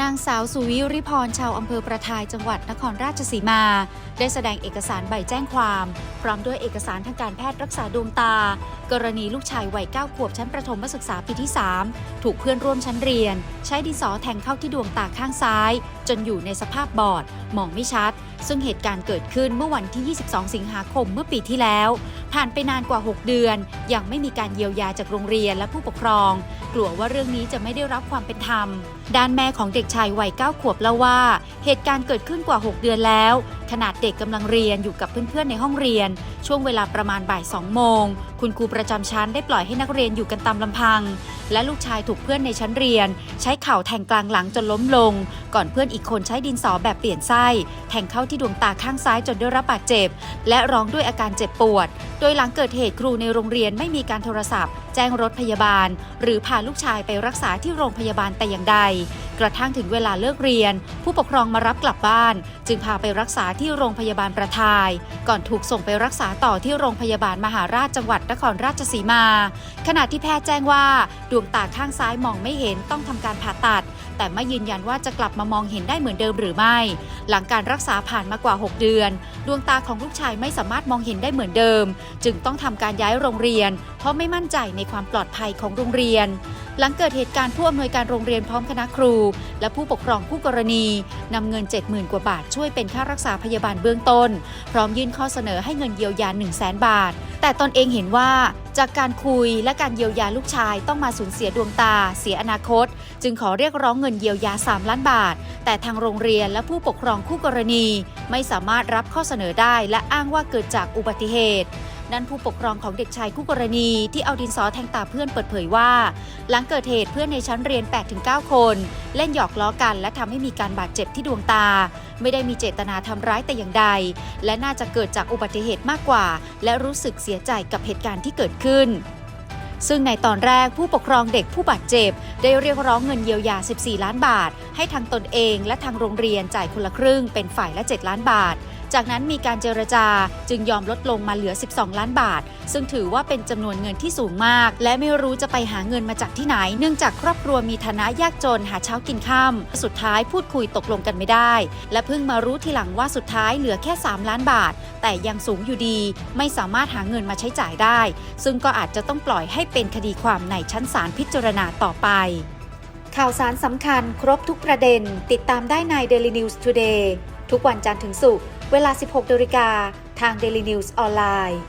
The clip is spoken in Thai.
นางสาวสุวิริพรชาวอำเภอประทายจังหวัดนครราชสีมา ได้แสดงเอกสารใบแจ้งความ พร้อมด้วยเอกสารทางการแพทย์รักษาดวงตา กรณีลูกชายวัย9ขวบชั้นประถมศึกษาปีที่ 3 ถูกเพื่อนร่วมชั้นเรียน ใช้ดินสอแทงเข้าที่ดวงตาข้างซ้าย จนอยู่ในสภาพบอด มองไม่ชัดซึ่งเหตุการณ์เกิดขึ้นเมื่อวันที่ 22 สิงหาคมเมื่อปีที่แล้ว ผ่านไปนานกว่า 6 เดือน ยังไม่มีการเยียวยาจากโรงเรียนและผู้ปกครอง กลัวว่าเรื่องนี้จะไม่ได้รับความเป็นธรรม ด้านแม่ของเด็กชายวัย 9 ขวบเล่าว่า เหตุการณ์เกิดขึ้นกว่า 6 เดือนแล้ว ขนาดเด็กกำลังเรียนอยู่กับเพื่อนๆในห้องเรียน ช่วงเวลาประมาณบ่าย2โมง คุณครูประจำชั้นได้ปล่อยให้นักเรียนอยู่กันตามลำพัง และลูกชายถูกเพื่อนในชั้นเรียน ใช้เข่าแทงกลางหลังจนล้มลง ก่อนเพื่อนอีกคนใช้ดินสอแบบเปลี่ยนไส้ แทงเข้าที่ดวงตาข้างซ้ายจนได้รับบาดเจ็บ และร้องด้วยอาการเจ็บปวด โดยหลังเกิดเหตุครูในโรงเรียนไม่มีการโทรศัพท์ แจ้งรถพยาบาล หรือพาลูกชายไปรักษาที่โรงพยาบาลแต่อย่างใด กระทั่งถึงเวลาเลิกเรียน ผู้ปกครองมารับกลับบ้าน จึงพาไปรักษาที่โรงพยาบาลประทาย ก่อนถูกส่งไปรักษาต่อที่โรงพยาบาลมหาราชจังหวัดนครราชสีมา ขณะที่แพทย์แจ้งว่า ดวงตาข้างซ้ายมองไม่เห็นต้องทำการผ่าตัด แต่ไม่ยืนยันว่าจะกลับมามองเห็นได้เหมือนเดิมหรือไม่ หลังการรักษาผ่านมากว่า 6 เดือน ดวงตาของลูกชายไม่สามารถมองเห็นได้เหมือนเดิม จึงต้องทำการย้ายโรงเรียน เพราะไม่มั่นใจในความปลอดภัยของโรงเรียนหลังเกิดเหตุการณ์ผู้อำนวยการโรงเรียนพร้อมคณะครู และผู้ปกครองคู่กรณีนำเงิน 70,000 กว่าบาทช่วยเป็นค่ารักษาพยาบาลเบื้องต้น พร้อมยื่นข้อเสนอให้เงินเยียวยา 1 0 0 0 0แบาท แต่ตนเองเห็นว่าจากการคุยและการเยียวยาลูกชายต้องมาสูญเสียดวงตา เสียอนาคต จึงขอเรียกร้องเงินเยียวยา 3 ล้านบาท แต่ทางโรงเรียนและผู้ปกครองคู่กรณี ไม่สามารถรับข้อเสนอได้และอ้างว่าเกิดจากอุบัติเหตุ ด้านผู้ปกครองของเด็กชายคู่กรณีที่เอาดินสอแทงตาเพื่อนเปิดเผยว่า หลังเกิดเหตุเพื่อนในชั้นเรียน 8-9 คน เล่นหยอกล้อกัน และทำให้มีการบาดเจ็บที่ดวงตา ไม่ได้มีเจตนาทำร้ายแต่อย่างใด และน่าจะเกิดจากอุบัติเหตุมากกว่า และรู้สึกเสียใจกับเหตุการณ์ที่เกิดขึ้นซึ่งในตอนแรกผู้ปกครองเด็กผู้บาดเจ็บ ได้เรียกร้องเงินเยียวยา 14 ล้านบาท ให้ทางตนเองและทางโรงเรียนจ่ายคนละครึ่งเป็นฝ่ายละ 7 ล้านบาท จากนั้นมีการเจรจาจึงยอมลดลงมาเหลือ 12 ล้านบาท ซึ่งถือว่าเป็นจำนวนเงินที่สูงมาก และไม่รู้จะไปหาเงินมาจากที่ไหน เนื่องจากครอบครัวมีฐานะยากจนหาเช้ากินค่ำสุดท้ายพูดคุยตกลงกันไม่ได้ และเพิ่งมารู้ทีหลังว่าสุดท้ายเหลือแค่ 3 ล้านบาท แต่ยังสูงอยู่ดี ไม่สามารถหาเงินมาใช้จ่ายได้ ซึ่งก็อาจจะต้องปล่อยให้เป็นคดีความในชั้นศาลพิจารณาต่อไปข่าวสารสำคัญครบทุกประเด็น ติดตามได้ใน Daily News Today ทุกวันจันทร์ถึงศุกร์เวลา 16นาฬิกาทาง Daily News ออนไลน์